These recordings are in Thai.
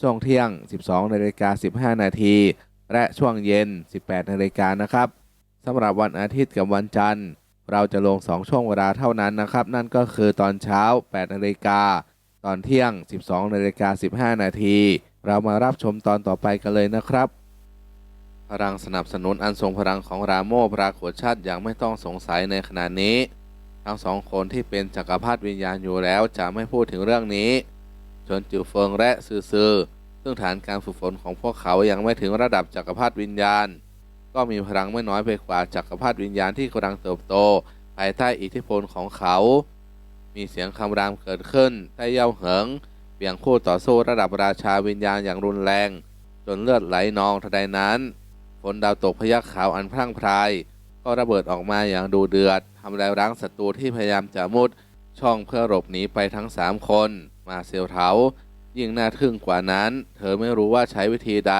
ช่วงเที่ยง 12นาฬิกา15 นาที และช่วงเย็น 18นาฬิกานะครับสำหรับวันอาทิตย์กับวันจันทร์ เราจะลง 2 ช่วงเวลาเท่านั้นนะครับ นั่นก็คือตอนเช้า 8นาฬิกา ตอนเที่ยง 12นาฬิกา15 นาที เรามารับชมตอนต่อไปกันเลยนะครับ พลังสนับสนุนอันทรงพลังของราโมปรากฏชัดอย่างไม่ต้องสงสัยในขณะนี้ ทั้งสองคนที่เป็นจักรพรรดิวิญญาณอยู่แล้วจะไม่พูดถึงเรื่องนี้ จนจิวเฟิงและซือซือซึ่งฐานการฝึกฝนของพวกเขายังไม่ถึงระดับจักรพรรดิวิญญาณ ก็มีพลังไม่น้อยไปกว่าจักรพรรดิวิญญาณที่กำลังเติบโต ภายใต้อิทธิพลของเขา มีเสียงคำรามเกิดขึ้นใต้เย้าเหิงเบี่ยงคู่ต่อสู้ระดับราชาวิญญาณอย่างรุนแรง จนเลือดไหลนองทันใดนั้นฝนดาวตกพยักขาวอันพรั่งพราย ก็ระเบิดออกมาอย่างดูเดือดทำลายล้างศัตรูที่พยายามจะมุดช่องเพื่อหลบหนีไปทั้งสามคน มาเซลเทายิ่งน่าทึ่งกว่านั้น เธอไม่รู้ว่าใช้วิธีใด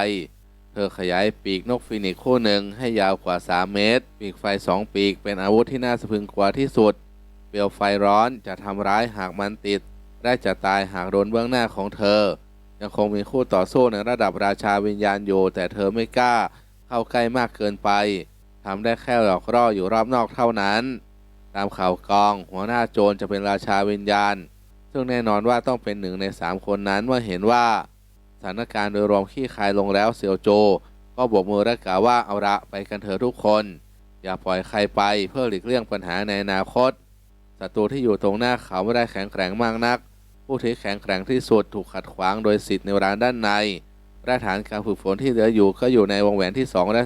เธอขยายปีกนกฟินิกคู่หนึ่งให้ยาวกว่า 3 เมตร ปีกไฟสองปีกเป็นอาวุธที่น่าสะพึงกว่าที่สุด เปลวไฟร้อนจะทำร้ายหากมันติดและจะตายหากโดนเบื้องหน้าของเธอ ยังคงมีคู่ต่อสู้ในระดับราชาวิญญาณอยู่แต่เธอไม่กล้า เข้าใกล้มากเกินไปทำได้แค่หลอกล่ออยู่รอบนอกเท่านั้น ตามข่าวกอง หัวหน้าโจรจะเป็นราชาวิญญาณ ซึ่งแน่นอนว่าต้องเป็นหนึ่งในสามคนนั้นเมื่อเห็นว่าสถานการณ์โดยรวมขี้คายลงแล้วเซียวโจ ก็บอกมือและกล่าวว่าเอาละไปกันเถอะทุกคน อย่าปล่อยใครไปเพื่อหลีกเลี่ยงปัญหาในอนาคตศัตรูที่อยู่ตรงหน้าเขาไม่ได้แข็งแกร่งมากนัก ผู้ที่แข็งแกร่งที่สุดถูกขัดขวางโดยสิทธิ์ในร้านด้านในและฐานการฝึกฝนที่เหลืออยู่ก็อยู่ในวงแหวนที่ 2 และ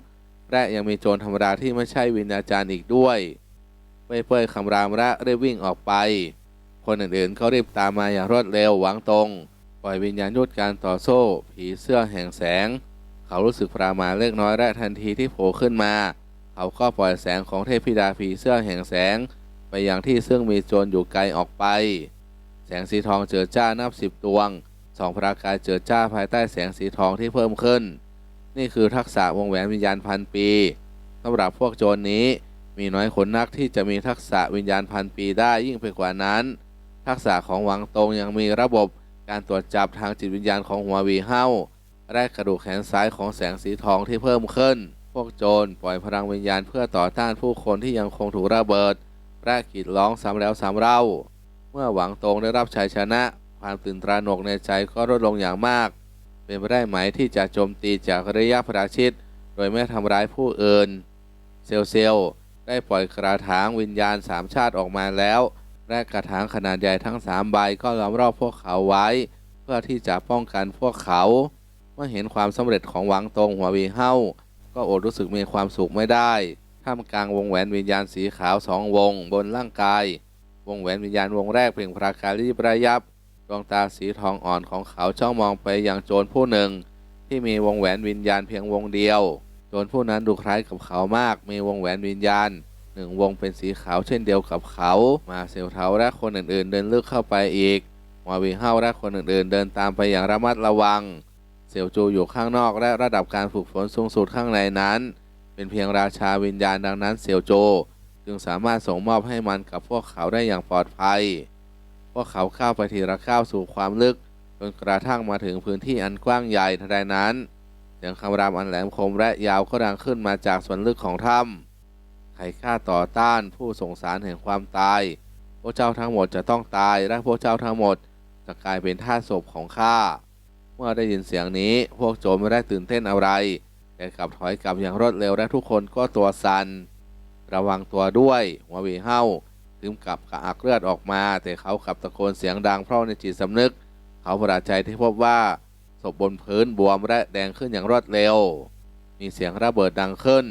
3 และยังมีโจรธรรมดาที่ไม่ใช่วิญญาจารย์อีกด้วยเป้ยเป้ยคำรามและรีบวิ่งออกไป คนอื่นๆก็รีบตามมาอย่างรวดเร็วหวังตรง ปล่อยวิญญาณยุดการต่อโซ่ ผีเสื้อแห่งแสง เขารู้สึกปรามาเล็กน้อยและทันทีที่โผล่ขึ้นมา เขาก็ปล่อยแสงของเทพธิดาผีเสื้อแห่งแสง ไปยังที่ซึ่งมีโจรอยู่ไกลออกไป แสงสีทองเจิดจ้านับสิบดวงสองพรากายเจิดจ้าภายใต้แสงสีทองที่เพิ่มขึ้น นี่คือทักษะวงแหวนวิญญาณพันปีสำหรับพวกโจรนี้มีน้อยคนนักที่จะมีทักษะวิญญาณพันปีได้ยิ่งไปกว่านั้น ทักษะของหวังตงยังมีระบบการตรวจจับทางจิตวิญญาณของหัววีเฮ้าและกระดูกแขนซ้ายของแสงสีทองที่เพิ่มขึ้น พวกโจรปล่อยพลังวิญญาณเพื่อต่อต้านผู้คนที่ยังคงถูกระเบิดและกรีดร้องซ้ำแล้วซ้ำเล่า เมื่อหวังตรงได้รับชัยชนะ ความตื่นตระหนกในใจก็ลดลงอย่างมาก เป็นไปได้ไหมที่จะโจมตีจากระยะประชิดโดยไม่ทำร้ายผู้อื่น เซลเซลได้ปล่อยกระถางวิญญาณสามชาติออกมาแล้ว และกระถางขนาดใหญ่ทั้งสามใบก็ล้อมรอบพวกเขาไว้ เพื่อที่จะป้องกันพวกเขา เมื่อเห็นความสำเร็จของหวังตรงหัววีเฮ้าก็อดรู้สึกมีความสุขไม่ได้ท่ามกลางวงแหวนวิญญาณสีขาวสองวงบนร่างกาย วงแหวนวิญญาณวงแรกเปล่งประกายรีบระยับดวงตาสีทองอ่อนของเขาจ้องมองไปยังโจรผู้หนึ่ง ที่มีวงแหวนวิญญาณเพียงวงเดียว โจรผู้นั้นดูคล้ายกับเขามากมีวงแหวนวิญญาณ หนึ่งวงเป็นสีขาวเช่นเดียวกับเขา มาเซลเทาและคนอื่นๆ เดินลึกเข้าไปอีกมอวีเฮาและคนอื่นๆ เดินตามไปอย่างระมัดระวังเซลจูอยู่ข้างนอกและระดับการฝึกฝนสูงสุดข้างในนั้น เป็นเพียงราชาวิญญาณดังนั้นเซลโจ จึงสามารถส่งมอบให้มันกับพวกเขาได้อย่างปลอดภัย พวกเขาเข้าไปทีละก้าวสู่ความลึกจนกระทั่งมาถึงพื้นที่อันกว้างใหญ่ทันใดนั้นเสียงคำรามอันแหลมคมและยาวก็ดังขึ้นมาจากส่วนลึกของถ้ำ ใครกล้าต่อต้านผู้ส่งสารแห่งความตาย พวกเจ้าทั้งหมดจะต้องตายและพวกเจ้าทั้งหมดจะกลายเป็นท่าศพของข้า เมื่อได้ยินเสียงนี้พวกโจรไม่ได้ตื่นเต้นอะไร แต่กลับถอยกลับอย่างรวดเร็วและทุกคนก็ตัวสัน่นระวังตัวด้วยหัวหวีเฮาถึงกับกระอักเลือดออกมา แต่เขากับตะโกนเสียงดังเพราะในจิตสำนึก เขาประหลาดใจที่พบว่าศพบนพื้นบวมและแดงขึ้นอย่างรวดเร็ว มีเสียงระเบิดดังขึ้น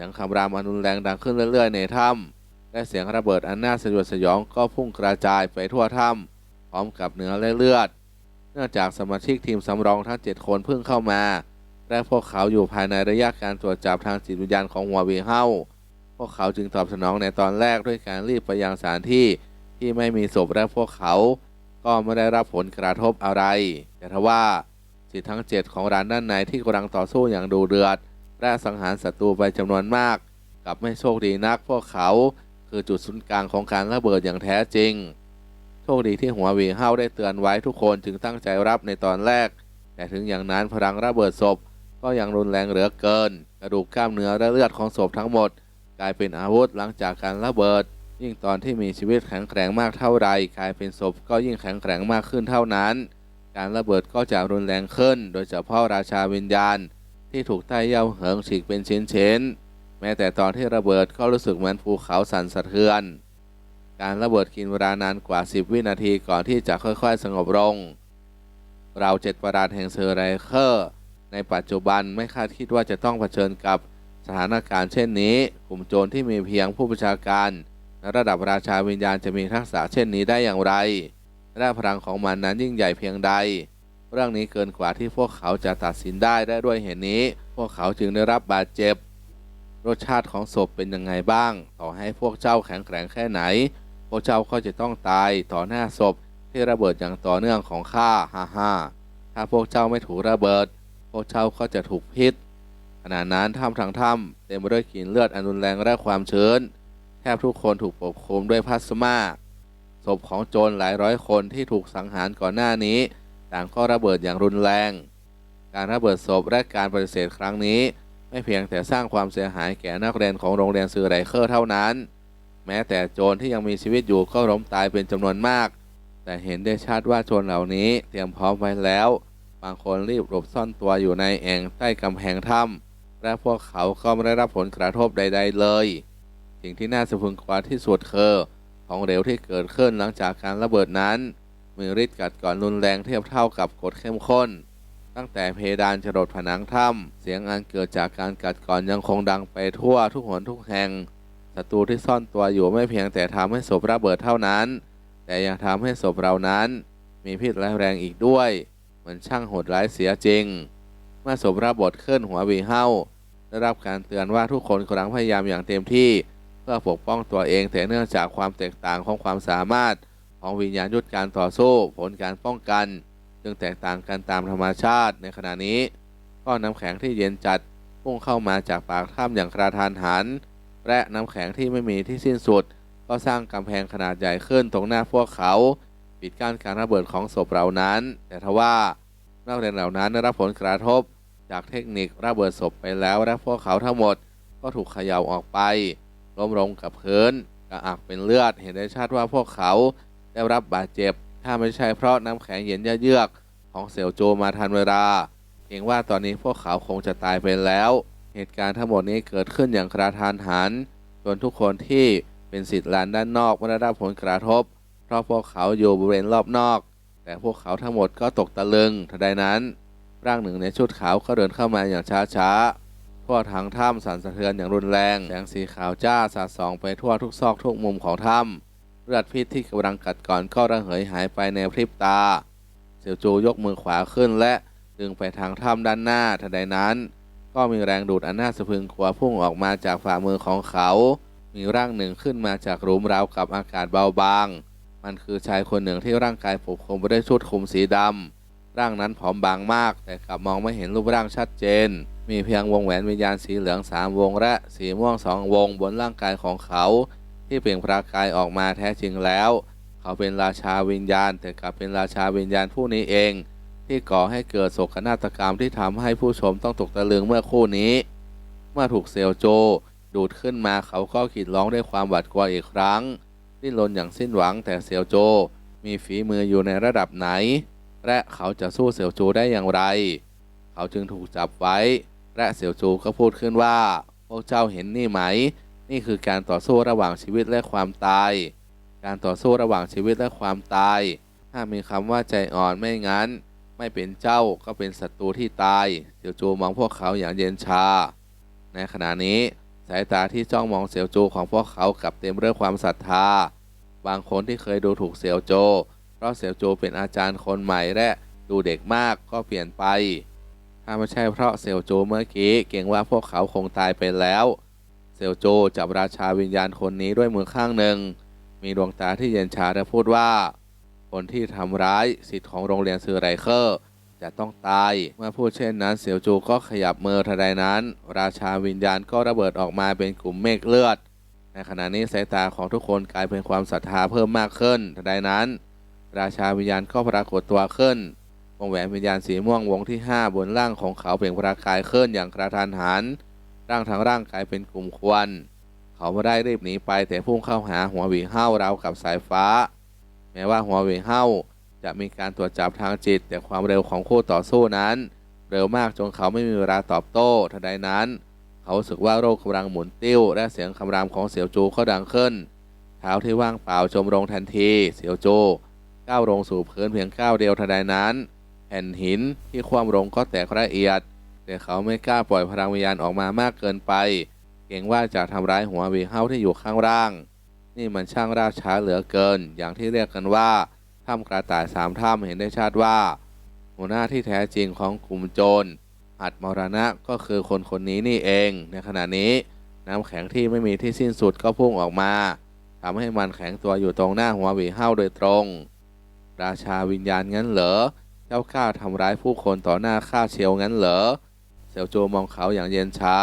สียงคำรามอันรุนแรงดังขึ้นเรื่อยๆในถ้ำและเสียงระเบิดอันน่าสยดสยองก็พุ่งกระจายไปทั่วถ้ำพร้อมกับเนื้อและเลือด เนื่องจากสมาชิกทีมสำรองทั้ง 7 คนเพิ่งเข้ามา และพวกเขาอยู่ภายในระยะการตรวจจับทางจิตวิญญาณของหัววีเฮาพวกเขาจึงตอบสนองในตอนแรกด้วยการรีบไปยังสถานที่ที่ไม่มีศพและพวกเขา ก็ไม่ได้รับผลกระทบอะไร แต่ทว่าจิตทั้ง 7 ของร้านด้านในที่กำลังต่อสู้อย่างดูเดือด และสังหารศัตรูไปจำนวนมาก กลับไม่โชคดีนักพวกเขาคือจุดศูนย์กลางของการระเบิดอย่างแท้จริง โชคดีที่หัววีเฮาได้เตือนไว้ทุกคนจึงตั้งใจรับในตอนแรก แต่ถึงอย่างนั้นพลังระเบิดศพก็ยังรุนแรงเหลือเกิน กระดูกกล้ามเนื้อและเลือดของศพทั้งหมด กลายเป็นอาวุธหลังจากการระเบิด ยิ่งตอนที่มีชีวิตแข็งแกร่งมากเท่าไรกลายเป็นศพก็ยิ่งแข็งแกร่งมากขึ้นเท่านั้น การระเบิดก็จะรุนแรงขึ้น โดยเฉพาะราชาวิญญาณ ที่ถูกใต้เย่าเหิงฉีกเป็นชิ้นๆแม้แต่ตอนที่ระเบิดก็รู้สึกเหมือนภูเขาสั่นสะเทือน การระเบิดกินเวลานานกว่า 10 วินาทีก่อนที่จะค่อยๆ สงบลง เราเจ็ดประดาษแห่งเซอร์ไรเคอร์ ในปัจจุบันไม่คาดคิดว่าจะต้องเผชิญกับสถานการณ์เช่นนี้ กลุ่มโจรที่มีเพียงผู้ประชาการในระดับราชาวิญญาณจะมีทักษะเช่นนี้ได้อย่างไร และพลังของมันนั้นยิ่งใหญ่เพียงใด เรื่องนี้เกินกว่าที่พวกเขาจะตัดสินได้ได้ด้วยเหตุนี้ พวกเขาจึงได้รับบาดเจ็บ รสชาติของศพเป็นยังไงบ้าง ต่อให้พวกเจ้าแข็งแกร่งแค่ไหน พวกเจ้าก็จะต้องตายต่อหน้าศพที่ระเบิดอย่างต่อเนื่องของข้าฮ่าฮ่าถ้าพวกเจ้าไม่ถูกระเบิด พวกเจ้าก็จะถูกพิษขณะนั้นถ้ำทางถ้ำเต็มไปด้วยกลิ่นเลือดอันรุนแรงและความชื้นแทบทุกคนถูกปกคลุมด้วยพลาสมาศพของโจรหลายร้อยคนที่ถูกสังหารก่อนหน้านี้ ต่างก็ระเบิดอย่างรุนแรง การระเบิดศพและการปฏิเสธครั้งนี้ ไม่เพียงแต่สร้างความเสียหายแก่นักเรียนของโรงเรียนซือไรเคอร์เท่านั้น แม้แต่โจรที่ยังมีชีวิตอยู่ก็ล้มตายเป็นจำนวนมาก แต่เห็นได้ชัดว่าโจรเหล่านี้เตรียมพร้อมไว้แล้ว บางคนรีบหลบซ่อนตัวอยู่ในแอ่งใต้กำแพงถ้ำและพวกเขาก็ไม่ได้รับผลกระทบใด ๆ เลย สิ่งที่น่าสะพรึงกว่าที่สุดคือของเหลวที่เกิดขึ้นหลังจากการระเบิดนั้น มีฤทธิ์กัดก่อนรุนแรงเทียบเท่ากับกรดเข้มข้น ตั้งแต่เพดานจรดผนังถ้ำเสียงอันเกิดจากการกัดก่อนยังคงดังไปทั่วทุกหนทุกแห่งศัตรูที่ซ่อนตัวอยู่ไม่เพียงแต่ทำให้ศพระเบิดเท่านั้น แต่ยังทำให้ศพเรานั้น มีพิษร้ายแรงอีกด้วยมันช่างโหดร้ายเสียจริง เมื่อศพระเบิดขึ้นหัววีเฮาได้รับการเตือนว่าทุกคนกำลังพยายามอย่างเต็มที่ เพื่อปกป้องตัวเองแต่เนื่องจากความแตกต่างของความสามารถ ของวิญญาณยุทธการต่อสู้ผลการป้องกัน จึงแตกต่างกันตามธรรมชาติในขณะนี้ ก้อนน้ำแข็งที่เย็นจัดพุ่งเข้ามาจากปากถ้ำอย่างกระทานหัน และน้ำแข็งที่ไม่มีที่สิ้นสุด ก็สร้างกำแพงขนาดใหญ่ขึ้นตรงหน้าพวกเขาปิดกั้นการระเบิดของศพเหล่านั้น แต่ทว่านักเรียนเหล่านั้นได้รับผลกระทบ จากเทคนิคระเบิดศพไปแล้วและพวกเขาทั้งหมด ก็ถูกเขย่าออกไปล้มลงกับพื้นกระอักเป็นเลือดเห็นได้ชัดว่าพวกเขา ได้รับบาดเจ็บ ถ้าไม่ใช่เพราะน้ำแข็งเย็นเยือกของเสี่ยวโจมาทันเวลาเกรงว่าตอนนี้พวกเขาคงจะตายไปแล้ว เหตุการณ์ทั้งหมดนี้เกิดขึ้นอย่างกระทานหันจนทุกคนที่เป็นสิทธิ์ลานด้านนอกไม่ได้รับผลกระทบ เพราะพวกเขาอยู่บริเวณรอบนอก แต่พวกเขาทั้งหมดก็ตกตะลึงทันใดนั้นร่างหนึ่งในชุดขาวก็เดินเข้ามาอย่างช้าๆทั่วทั้งถ้ำสั่นสะเทือนอย่างรุนแรงแสงสีขาวจ้าสาดส่องไปทั่วทุกซอกทุกมุมของถ้ำ เลือดพิษที่กำลังกัดก่อนก็ระเหยหายไปในพริบตา เสี่ยวจูยกมือขวาขึ้นและดึงไปทางถ้ำด้านหน้าทันใดนั้น ก็มีแรงดูดอันน่าสะพรึงกลัวพุ่งออกมาจากฝ่ามือของเขา มีร่างหนึ่งขึ้นมาจากหลุมราวกับอากาศเบาบาง มันคือชายคนหนึ่งที่ร่างกายปกคลุมไปด้วยชุดคลุมสีดำร่างนั้นผอมบางมาก แต่กลับมองไม่เห็นรูปร่างชัดเจน มีเพียงวงแหวนวิญญาณสีเหลืองสามวงและสีม่วงสองวงบนร่างกายของเขา ที่เปล่งประกายออกมาแท้จริงแล้ว เขาเป็นราชาวิญญาณ แต่กลับเป็นราชาวิญญาณผู้นี้เอง ที่ก่อให้เกิดโศกนาฏกรรมที่ทำให้ผู้ชมต้องตกตะลึงเมื่อคู่นี้ เมื่อถูกเซลโจ ดูดขึ้นมาเขาก็ขีดร้องด้วยความหวาดกลัวอีกครั้ง ดิ้นรนอย่างสิ้นหวังแต่เซียวโจ มีฝีมืออยู่ในระดับไหน และเขาจะสู้เซียวโจได้อย่างไร เขาจึงถูกจับไว้ และเสี่ยวจูก็พูดขึ้นว่าพวกเจ้าเห็นนี่ไหม นี่คือการต่อสู้ระหว่างชีวิตและความตาย การต่อสู้ระหว่างชีวิตและความตาย ถ้ามีคำว่าใจอ่อนไม่งั้น ไม่เป็นเจ้าก็เป็นศัตรูที่ตายเสี่ยวจูมองพวกเขาอย่างเย็นชา ในขณะนี้สายตาที่จ้องมองเสี่ยวจูของพวกเขากลับเต็มด้วยความศรัทธา บางคนที่เคยดูถูกเสี่ยวโจ เพราะเสี่ยวโจเป็นอาจารย์คนใหม่และดูเด็กมากก็เปลี่ยนไป ถ้าไม่ใช่เพราะเสี่ยวโจเมื่อกี้เกรงว่าพวกเขาคงตายไปแล้ว เสี่ยวโจจับราชาวิญญาณคนนี้ด้วยมือข้างหนึ่ง มีดวงตาที่เย็นชาและพูดว่า คนที่ทำร้ายสิทธิ์ของโรงเรียนซือไรเคอร์จะต้องตาย เมื่อพูดเช่นนั้นเสี่ยวจูก็ขยับมือทันใดนั้น ราชาวิญญาณก็ระเบิดออกมาเป็นกลุ่มเมฆเลือด ในขณะนี้สายตาของทุกคนกลายเป็นความศรัทธาเพิ่มมากขึ้นทันใดนั้น ราชาวิญญาณก็ปรากฏตัวขึ้น วงแหวนวิญญาณสีม่วงวงที่ 5 บนร่างของเขาเปล่งประกายขึ้นอย่างกระทันหัน ร่างทั้งร่างกายเป็นกลุ่มควัน เขาไม่ได้รีบหนีไปแต่พุ่งเข้าหาหัววีเห้าราวกับสายฟ้า แม้ว่าหัววีเห้าจะมีการตรวจจับทางจิต แต่ความเร็วของคู่ต่อสู้นั้น เร็วมากจนเขาไม่มีเวลาตอบโต้ทันใดนั้น เขารู้สึกว่าโรคกำลังหมุนติ้ว และเสียงคำรามของเสี่ยวจูก็ดังขึ้น เท้าที่ว่างเปล่าจมลงทันที เสี่ยวจูก้าวลงสู่พื้นเพียงก้าวเดียวทันใดนั้นแผ่นหินที่คว่ำลงก็แตกละเอียด แต่เขาไม่กล้าปล่อยพลังวิญญาณออกมามากเกินไป เกรงว่าจะทำร้ายหัววีเฮาที่อยู่ข้างล่าง นี่มันช่างราช้าเหลือเกิน อย่างที่เรียกกันว่าถ้ำกระต่ายสามถ้ำเห็นได้ชัดว่า หัวหน้าที่แท้จริงของกลุ่มโจรหัดมรณะก็คือคนคนนี้นี่เอง ในขณะนี้น้ำแข็งที่ไม่มีที่สิ้นสุดก็พุ่งออกมาทำให้มันแข็งตัวอยู่ตรงหน้าหัววีเฮาโดยตรง ราชาวิญญาณงั้นเหรอ เจ้ากล้าทำร้ายผู้คนต่อหน้าข้าเชียวงั้นเหรอ สี่ยวโจมองเขาอย่างเย็นชา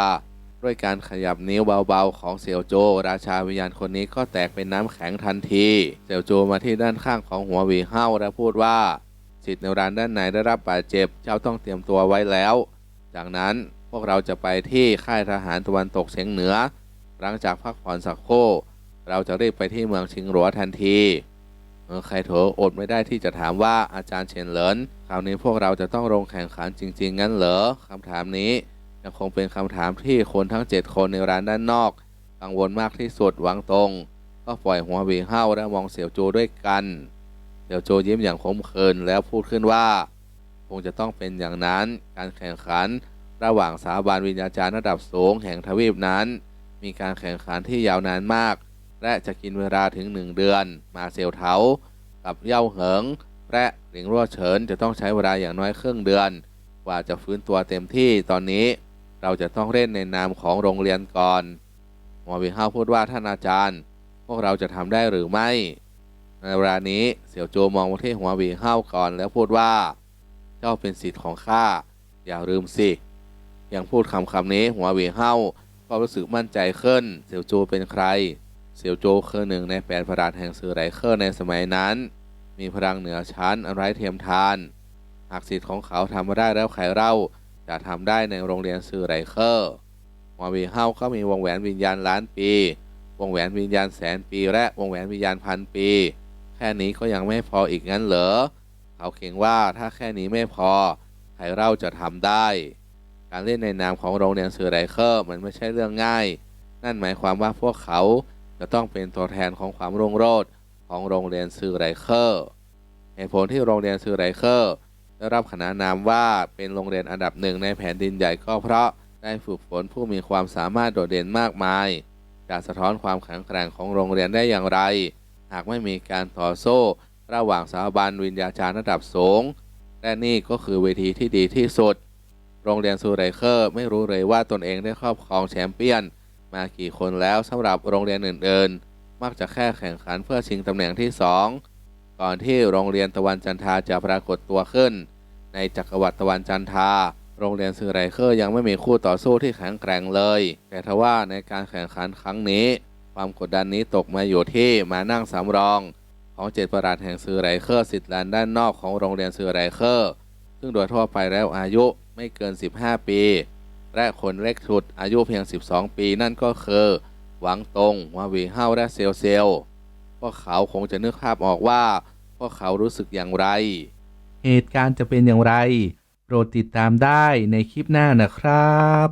ด้วยการขยับนิ้วเบาๆ ของเสี่ยวโจ ราชาวิญญาณคนนี้ก็แตกเป็นน้ำแข็งทันที เสี่ยวโจมาที่ด้านข้างของหัววีเฮ้าและพูดว่าสิทธิ์ในร้านด้านในได้รับบาดเจ็บ เจ้าต้องเตรียมตัวไว้แล้ว จากนั้นพวกเราจะไปที่ค่ายทหารตะวันตกเฉียงเหนือ หลังจากพักผ่อนสักครู่เราจะรีบไปที่เมืองชิงหลัวทันที เมื่อใครโถอดไม่ได้ที่จะถามว่าอาจารย์เฉินเหลินคราวนี้พวกเราจะต้องลงแข่งขันจริง ๆ งั้นเหรอคำถามนี้ยังคงเป็นคำถามที่คนทั้ง 7 คนในร้านด้านนอก กังวลมากที่สุดหวังตรง ก็ปล่อยหัวหวีเห้าและมองเสี่ยวโจด้วยกันเสี่ยวโจยิ้มอย่างขมขื่นแล้วพูดขึ้นว่า คงจะต้องเป็นอย่างนั้นการแข่งขันระหว่างสถาบันวิญญาจารย์ระดับสูงแห่งทวีปนั้น มีการแข่งขันที่ยาวนานมาก และจะกินเวลาถึง 1 เดือน มาเซียวเถากับเย่าเหิง และหลิงรั่วเฉินจะต้องใช้เวลาอย่างน้อยครึ่งเดือน กว่าจะฟื้นตัวเต็มที่ตอนนี้เราจะต้องเล่นในนามของโรงเรียนก่อนหมอวิเฮาพูดว่าท่านอาจารย์ พวกเราจะทำได้หรือไม่ ในเวลานี้เสี่ยวโจมองมาที่หัววีเฮาก่อนแล้วพูดว่า เจ้าเป็นสิทธิ์ของข้าอย่าลืมสิยังพูดคำคำนี้หัววีเฮาก็รู้สึกมั่นใจขึ้น เสี่ยวโจเป็นใคร เสี่ยวโจคือหนึ่งในแปดพระราชแห่งสื่อไรเคอร์ในสมัยนั้น มีพลังเหนือชั้นอันไร้เทียมทาน หากสิทธิ์ของเขาทำมาได้แล้วใครเล่าจะทำได้ในโรงเรียนสื่อไรเคอร์มอวีเฮาก็มีวงแหวนวิญญาณล้านปี วงแหวนวิญญาณแสนปี และวงแหวนวิญญาณพันปี แค่นี้ก็ยังไม่พออีกงั้นเหรอ เขาเขียนว่าถ้าแค่นี้ไม่พอ ใครเล่าจะทำได้ การเล่นในนามของโรงเรียนสื่อไรเคอร์มันไม่ใช่เรื่องง่าย นั่นหมายความว่าพวกเขา จะต้องเป็นตัวแทนของความรุ่งโรจน์ของโรงเรียนสื่อไรเคอร์เหตุผลที่โรงเรียนสื่อไรเคอร์ได้รับขนานนามว่าเป็นโรงเรียนอันดับหนึ่งในแผ่นดินใหญ่ก็เพราะได้ฝึกฝนผู้มีความสามารถโดดเด่นมากมายจะสะท้อนความแข็งแกร่งของโรงเรียนได้อย่างไร หากไม่มีการต่อสู้ระหว่างสถาบันวิญญาจารย์ระดับสูง และนี่ก็คือเวทีที่ดีที่สุด โรงเรียนซูไรเคอร์ไม่รู้เลยว่าตนเองได้ครอบครองแชมเปี้ยน มากี่คนแล้วสำหรับโรงเรียนอื่นๆ มักจะแค่แข่งขันเพื่อชิงตำแหน่งที่ 2 ก่อนที่โรงเรียนตะวันจันทาจะปรากฏตัวขึ้น ในจักรวรรดิตะวันจันทา โรงเรียนซูไรเคอร์ยังไม่มีคู่ต่อสู้ที่แข็งแกร่งเลย แต่ทว่าในการแข่งขันครั้งนี้ ความกดดันนี้ตกมาอยู่ที่มานั่งสำรอง ของเจ็ดประหลาดแห่งซือไรเคอร์สิทธิ์ลานด้านนอกของโรงเรียนซือไรเคอร์ซึ่งโดยทั่วไปแล้วอายุไม่เกิน 15 ปี และคนเล็กสุดอายุเพียง 12 ปีนั่นก็คือหวังตงวาวีเฮาและเซลเซลพวกเขาคงจะนึกภาพออกว่า พวกเขารู้สึกอย่างไร เหตุการณ์จะเป็นอย่างไร โปรดติดตามได้ในคลิปหน้านะครับ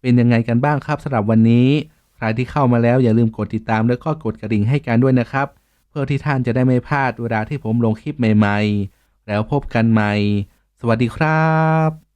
เป็นยังไงกันบ้างครับสำหรับวันนี้ ใครที่เข้ามาแล้วอย่าลืมกดติดตามแล้วก็กดกระดิ่งให้กันด้วยนะครับ เพื่อที่ท่านจะได้ไม่พลาดเวลาที่ผมลงคลิปใหม่ ๆ แล้วพบกันใหม่ สวัสดีครับ